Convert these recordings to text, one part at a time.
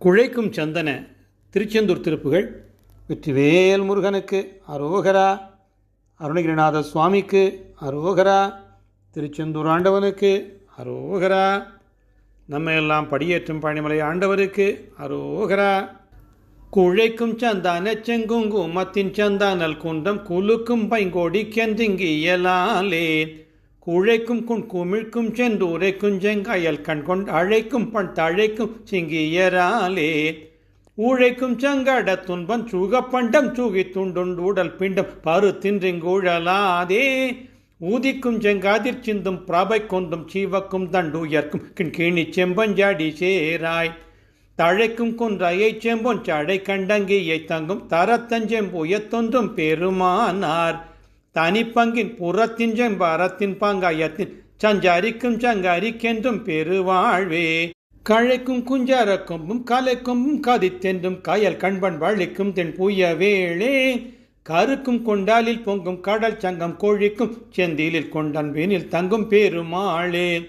குழைக்கும் சந்தன திருச்செந்தூர் திருப்புகள். வெற்றிவேல் முருகனுக்கு அரோகரா. அருணகிரிநாத சுவாமிக்கு அரோகரா. திருச்செந்தூர் ஆண்டவனுக்கு அரோகரா. நம்ம எல்லாம் படியேற்றும் பழனிமலை ஆண்டவருக்கு அரோகரா. குழைக்கும் சந்தான செங்குங்குமத்தின் சந்தானல் குன்றம் குலுக்கும் பைங்கோடி கென்றிங்கி இயலாலே குழைக்கும் குண் குமிழ்க்கும் சென்று உரைக்கும் செங்காயல் கண் கொண்டு அழைக்கும் பண் தழைக்கும் சிங்கியராலே. ஊழைக்கும் சங்கட துன்பம் சுகப்பண்டம் சூகி துண்டுண்டு உடல் பிண்டம் பரு தின்றிங்குழலாதே ஊதிக்கும் செங்காதிர் சிந்தும் பிரபை கொந்தும் சீவக்கும் தண்டுயர்க்கும் கிண்கிணி செம்பஞ்சாடி சேராய். தழைக்கும் குன்றையை செம்பொன் சடை கண்டங்கியை தங்கும் தரத்தஞ்செம்புயத்தொன்றும் பெருமானார். தனிப்பங்கின் புறத்தின் பரத்தின் பங்காயத்தின் சஞ்சாரிக்கும் சங்காரிக்கென்றும் பெருவாழ்வே. கழைக்கும் குஞ்சார கொம்பும் கலைக்கும் கதித்தென்றும் கயல் கண்பன் வழிக்கும் தென் புய வேளே. கருக்கும் கொண்டாலில் பொங்கும் கடல் சங்கம் கோழிக்கும் செந்திலில் கொண்டான் வேனில் தங்கும் பெருமாளே.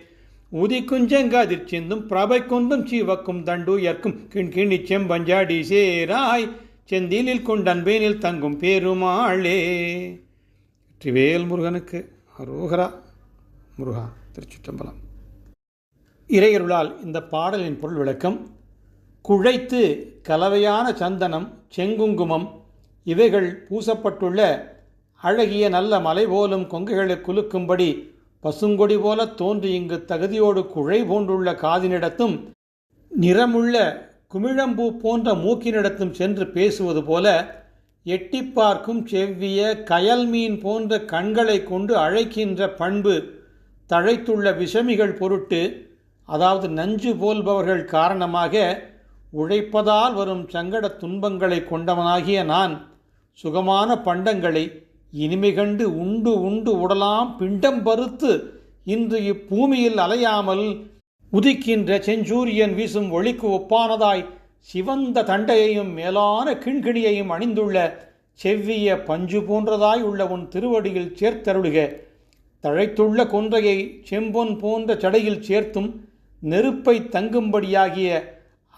உதிக்கும் செங்காதிர் சிந்தும் பிரபை கொந்தும் சீவக்கும் தண்டுயர்க்கும் கிண்கிணி செம்பஞ்சாடி சேராய். செந்திலில் கொண்டான் வேனில் தங்கும் பெருமாளே. வெற்றிவேல் முருகனுக்கு அரோகரா முருகா திருச்சிற்றம்பலம். இறையருளால் இந்த பாடலின் பொருள் விளக்கம் குழைத்து கலவையான சந்தனம் செங்குங்குமம் இவைகள் பூசப்பட்டுள்ள அழகிய நல்ல மலை போலும் கொங்கைகளை குலுக்கும்படி பசுங்கொடி போல தோன்றி இங்கு தகுதியோடு குழை போன்றுள்ள காதினிடத்தும் நிறமுள்ள குமிழம்பூ போன்ற மூக்கினிடத்தும் சென்று பேசுவது போல எட்டி பார்க்கும் செவ்விய கயல் மீன் போன்ற கண்களை கொண்டு அழைக்கின்ற பண்பு தழைத்துள்ள விஷமிகள் பொருட்டு அதாவது நஞ்சு போல்பவர்கள் காரணமாக உழைப்பதால் வரும் சங்கட துன்பங்களை கொண்டவனாகிய நான் சுகமான பண்டங்களை இனிமை கண்டு உண்டு உண்டு உடலாம் பிண்டம் பருத்து இன்று இப்பூமியில் அலையாமல் உதிக்கின்ற செஞ்சூரியன் வீசும் ஒளிக்கு ஒப்பானதாய் சிவந்த தண்டையையும் மேலான கிண்கிணியையும் அணிந்துள்ள செவ்விய பஞ்சு போன்றதாய் உள்ள உன் திருவடியில் சேர்த்தருளுக. தழைத்துள்ள கொன்றையை செம்பொன் போன்ற சடையில் சேர்த்தும் நெருப்பை தங்கும்படியாகிய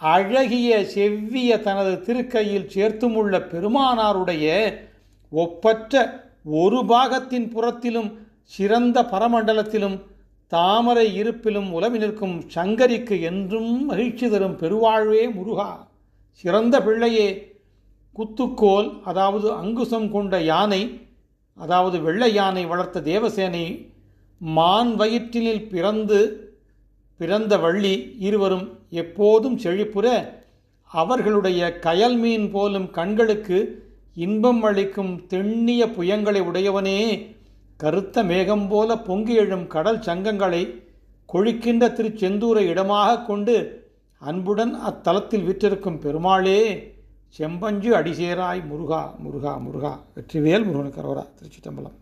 அழகிய செவ்விய தனது திருக்கையில் சேர்த்தும் உள்ள பெருமானாருடைய ஒப்பற்ற ஒரு பாகத்தின் புறத்திலும் சிறந்த பரமண்டலத்திலும் தாமரை இருப்பிலும் உலவி நிற்கும் சங்கரிக்கு என்றும் மகிழ்ச்சி தரும் பெருவாழ்வே முருகா. சிறந்த பிள்ளையே குத்துக்கோல் அதாவது அங்குசம் கொண்ட யானை அதாவது வெள்ளை யானை வளர்த்த தேவசேனை மான் வயிற்றினில் பிறந்து பிறந்த வள்ளி இருவரும் எப்போதும் செழிப்புற அவர்களுடைய கயல் மீன் போலும் கண்களுக்கு இன்பம் அளிக்கும் தெண்ணிய புயங்களை உடையவனே. கருத்த மேகம் போல பொங்கி எழும் கடல் சங்கங்களை கொழிக்கின்ற திருச்செந்தூரை இடமாக கொண்டு அன்புடன் அத்தலத்தில் விற்றிருக்கும் பெருமாளே செம்பஞ்சு அடிசேராய் முருகா முருகா முருகா. வெற்றிவேல் முருகனுக்கு அரோரா திருச்சிட்டம்பலம்